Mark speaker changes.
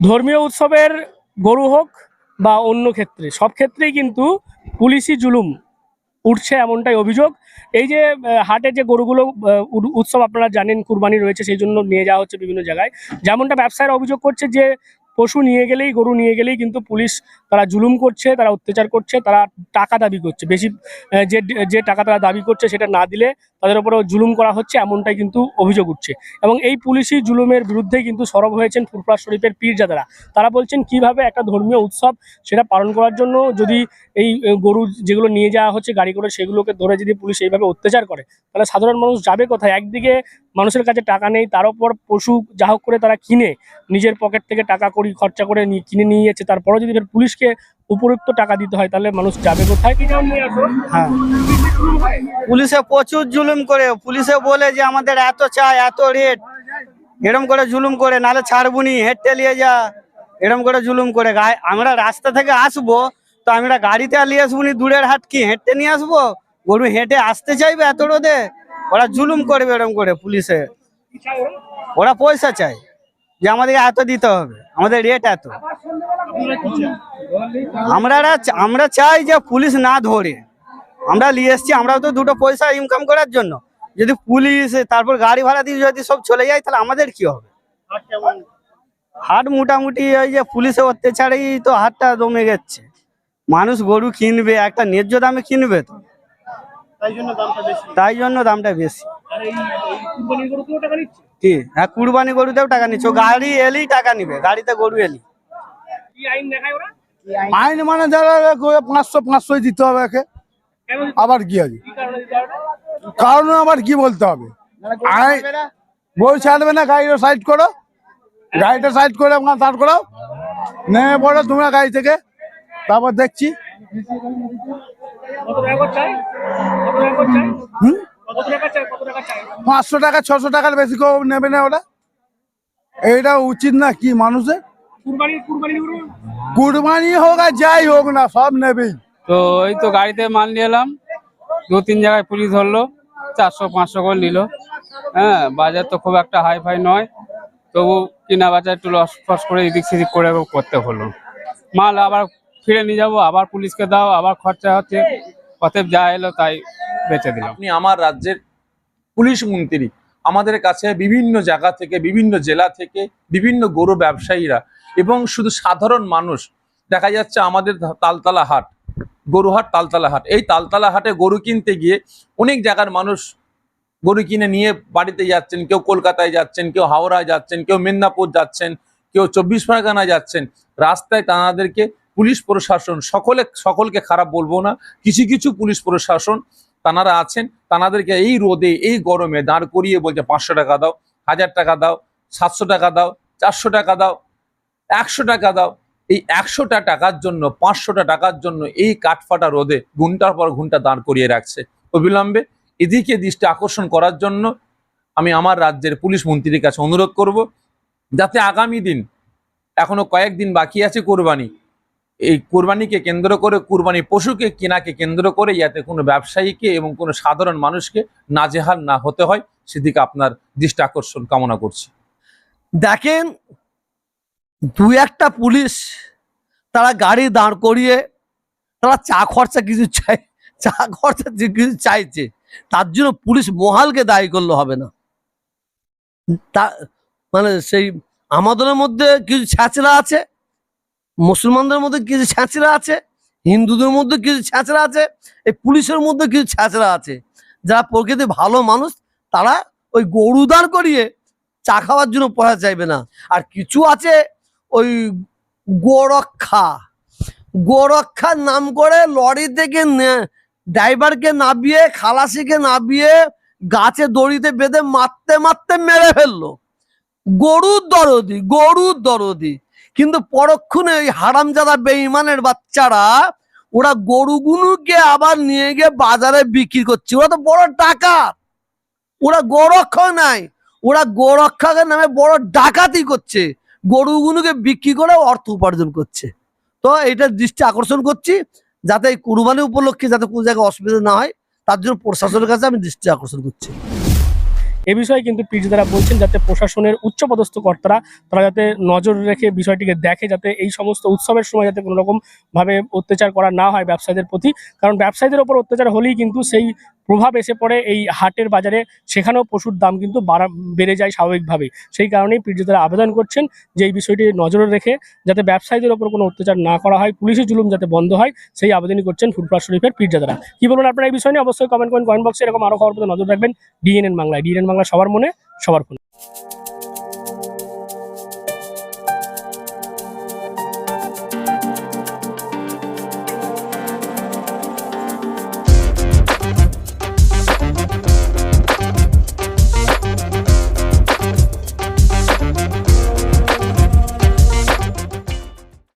Speaker 1: ধর্মীয় উৎসবের গরু হোক বা অন্য ক্ষেত্রে, সব ক্ষেত্রেই কিন্তু পুলিশি জুলুম উঠছে এমনটাই অভিযোগ। এই যে হাটে যে গরুগুলো উৎসব আপনারা জানেন, কুরবানি রয়েছে, সেই জন্য নিয়ে যাওয়া হচ্ছে বিভিন্ন জায়গায়। যেমনটা ব্যবসায়ীরা অভিযোগ করছে যে পশু নিয়ে গেলেই, গরু নিয়ে গেলেই কিন্তু পুলিশ তারা জুলুম করছে, তারা অত্যাচার করছে, তারা টাকা দাবি করছে। বেশি যে যে টাকা তারা দাবি করছে সেটা না দিলে তাদের উপরেও জুলুম করা হচ্ছে, এমনটাই কিন্তু অভিযোগ উঠছে। এবং এই পুলিশি জুলুমের বিরুদ্ধে কিন্তু সরব হয়েছেন ফুরফুরা শরীফের পীরজাদারা তারা বলছেন, কীভাবে একটা ধর্মীয় উৎসব সেটা পালন করার জন্য যদি এই গরু যেগুলো নিয়ে যাওয়া হচ্ছে গাড়ি করে সেগুলোকে ধরে যদি পুলিশ এইভাবে অত্যাচার করে, তাহলে সাধারণ মানুষ যাবে কোথায়? একদিকে মানুষের কাছে টাকা নেই, তার উপর পশু যা হোক করে তারা কিনে নিজের পকেট থেকে টাকা করি, খরচা করে কিনে নিয়ে যাচ্ছে তারপরেও যদি পুলিশকে উপযুক্ত টাকা দিতে হয়, তাহলে মানুষ যাবে কোথায়?
Speaker 2: হ্যাঁ। পুলিশে প্রচুর জুলুম করে, পুলিশে বলে যে আমাদের এত চাই, এত রেট এরম করে জুলুম করে নালে ছাড়বুনি হেঁটে নিয়ে যা। এরম করে জুলুম করে আমরা রাস্তা থেকে আসব, তো আমরা গাড়িতে নিয়ে আসব দূরের হাট কি, হেঁটে নিয়ে আসব? গরু হেঁটে আসতে চাইবে এত রোদে? ওরা জুলুম করবে এরকম করে পুলিশে। ওরা পয়সা চাই যে আমাদেরকে এত দিতে হবে, আমাদের রেট এত। আমরা আমরা চাই যে পুলিশ না ধরে। আমরা নিয়ে এসছি, আমরাও তো দুটো পয়সা ইনকাম করার জন্য। যদি পুলিশ, তারপর গাড়ি ভাড়া দিয়ে যদি সব চলে যায়, তাহলে আমাদের কি হবে? হাট মোটামুটি ওই যে পুলিশের অত্যাচারেই তো হাটটা দমে গেছে। মানুষ গরু কিনবে, একটা ন্যায্য দামে কিনবে তো।
Speaker 1: তাই জন্য দামটা বেশি?
Speaker 2: তাই জন্য দামটা বেশি।
Speaker 1: আর এই এই কুরবানির গরু কেউ টাকা নিচ্ছে?
Speaker 2: কি? হ্যাঁ কুরবানি গরুতেও টাকা নিচ্ছে। গাড়ি এলেই টাকা নিবে গাড়িতে গরু এলি
Speaker 1: কি আইন
Speaker 3: মানে যারা পাঁচশো পাঁচশোই দিতে হবে একে। আবার কি আছে?
Speaker 1: কারণে দিতে হবে?
Speaker 3: কারণ আবার কি বলতে হবে? আইন বই ছাড়বে না? গাড়িটা সাইড করো। গাড়িটা সাইড করে আপনার দাঁড় করাও। নেমে পড়ো তোমরা গাড়ি থেকে। তারপর দেখছি।
Speaker 1: কত টাকা করে চাই? কত টাকা করে চাই?
Speaker 3: হুম?
Speaker 1: কত টাকা চাই? কত টাকা চাই?
Speaker 3: পাঁচশো টাকা ছশো টাকার বেশি কেউ নেবে না ওটা এইটা উচিত না কি মানুষের?
Speaker 1: কুরবানি কুরবানি
Speaker 3: হোক আর যাই হোক না সব নেবেই।
Speaker 4: তো এই তো গাড়িতে মাল নিয়ে এলাম। দু তিন জায়গায় পুলিশ ধরলো চারশো পাঁচশো করে নিল। হ্যাঁ বাজার তো খুব একটা হাই ফাই নয়। তবু কিনা বাজার একটু লস ফস করে এদিক সেদিক করে করতে হলো। মাল আবার ফিরে নিয়ে যাব, আবার পুলিশকে দাও, আবার খরচা হচ্ছে। অতএব যা এলো তাই বেঁচে দিলাম।
Speaker 5: আপনি আমার রাজ্যের পুলিশ মন্ত্রী, আমাদের কাছে বিভিন্ন জায়গা থেকে, বিভিন্ন জেলা থেকে বিভিন্ন গরু ব্যবসায়ীরা এবং শুধু সাধারণ মানুষ দেখা যাচ্ছে আমাদের তালতলা হাট, গরুহাট তালতলা হাট। এই তালতলা হাটে গরু কিনতে গিয়ে অনেক জায়গার মানুষ গরু কিনে নিয়ে বাড়িতে যাচ্ছেন, কেউ কলকাতায় যাচ্ছেন, কেউ হাওড়ায় যাচ্ছেন, কেউ মেদিনীপুর যাচ্ছেন, কেউ চব্বিশ পরগনায় যাচ্ছেন। রাস্তায় তাদেরকে পুলিশ প্রশাসন, সকলে, সকলকে খারাপ বলব না। কিছু কিছু পুলিশ প্রশাসন তানারা আছেন, তানাদেরকে এই রোদে, এই গরমে দাঁড় করিয়ে বলছে, পাঁচশো টাকা দাও, হাজার টাকা দাও, সাতশো টাকা দাও, চারশো টাকা দাও, একশো টাকা দাও। এই একশোটা টাকার জন্য, পাঁচশোটা টাকার জন্য এই কাঠফাটা রোদে ঘণ্টার পর ঘণ্টা দাঁড় করিয়ে রাখছে। অবিলম্বে এদিকে দৃষ্টি আকর্ষণ করার জন্য আমি আমার রাজ্যের পুলিশ মন্ত্রীর কাছে অনুরোধ করব, যাতে আগামী দিন, এখনও কয়েকদিন বাকি আছে কোরবানি এই কোরবানিকে কেন্দ্র করে, কোরবানি পশুকে, কেনাকে কেন্দ্র করে যাতে কোনো ব্যবসায়ীকে এবং কোনো সাধারণ মানুষকে নাজেহাল না হতে হয়, সেদিকে আপনার দৃষ্টি আকর্ষণ কামনা করছি।
Speaker 6: দেখেন দু একটা পুলিশ তারা গাড়ি দাঁড় করিয়ে, তারা চা খরচা কিছু চাই, চা খরচা কিছু চাইছে, তার জন্য পুলিশ মহালকে দায়ী করলে হবে না। তা মানে সেই আমাদের মধ্যে কিছু ছ্যাঁচড়া আছে মুসলমানদের মধ্যে কিছু ছ্যাঁচড়া আছে, হিন্দুদের মধ্যে কিছু ছ্যাঁচড়া আছে, এই পুলিশের মধ্যে কিছু ছ্যাঁচড়া আছে। যারা প্রকৃতি ভালো মানুষ, তারা ওই গরু দাঁড় করিয়ে চা খাওয়ার জন্য পড়া চাইবে না। আর কিছু আছে ওই গোরক্ষা। গোরক্ষার নাম করে লরি থেকে ড্রাইভারকে নাবিয়ে, খালাসিকে নাবিয়ে গাছে দড়িতে বেঁধে মারতে মারতে মেরে ফেলল। গরুর দরদি গরুর দরদি। কিন্তু পরক্ষণে ওই হারামজাদা বেঈমানের বাচ্চারা, ওরা গরুগুলোকে আবার নিয়ে গিয়ে বাজারে বিক্রি করছে। ওরা তো বড় টাকা ওরা গোরক্ষক নাই। ওরা গোরক্ষকের নামে বড় ডাকাতি করছে। গরুগুলোকে বিক্রি করে অর্থ উপার্জন করছে। তো এটা দৃষ্টি আকর্ষণ করছি, যাতে এই কুরবানি উপলক্ষে যাতে কোনো জায়গায় অসুবিধা না হয়, তার জন্য প্রশাসনের কাছে আমি দৃষ্টি আকর্ষণ করছি।
Speaker 1: এ বিষয়ে কিন্তু পিজি দ্বারা বলছেন, যাতে প্রশাসনের উচ্চপদস্থ কর্তারা তারা যাতে নজর রেখে বিষয়টিকে দেখে, যাতে এই সমস্ত উৎসবের সময় যাতে কোনোরকমভাবে অত্যাচার করা না হয় ব্যবসায়ীদের প্রতি। কারণ ব্যবসায়ীদের ওপর অত্যাচার হলেই কিন্তু সেই প্রভাব এসে পড়ে এই হাটের বাজারে, সেখানেও পশুর দাম কিন্তু বাড়া, বেড়ে যায় স্বাভাবিকভাবে সেই কারণেই পীড়িতরা আবেদন করছেন যে এই বিষয়টি নজরে রেখে যাতে ব্যবসায়ীদের ওপর কোনো অত্যাচার না করা হয় পুলিশের জুলুম যাতে বন্ধ হয়, সেই আবেদনই করছেন ফুটপাথ শরীফের পীরজাদারা কি বলুন আপনারা এই বিষয় নিয়ে? অবশ্যই কমেন্ট করেন কমেন্ট বক্সে এরকম আরও খবর নজর রাখবেন। ডিএনএন বাংলায় ডিএনএন বাংলা সবার মনে, সবার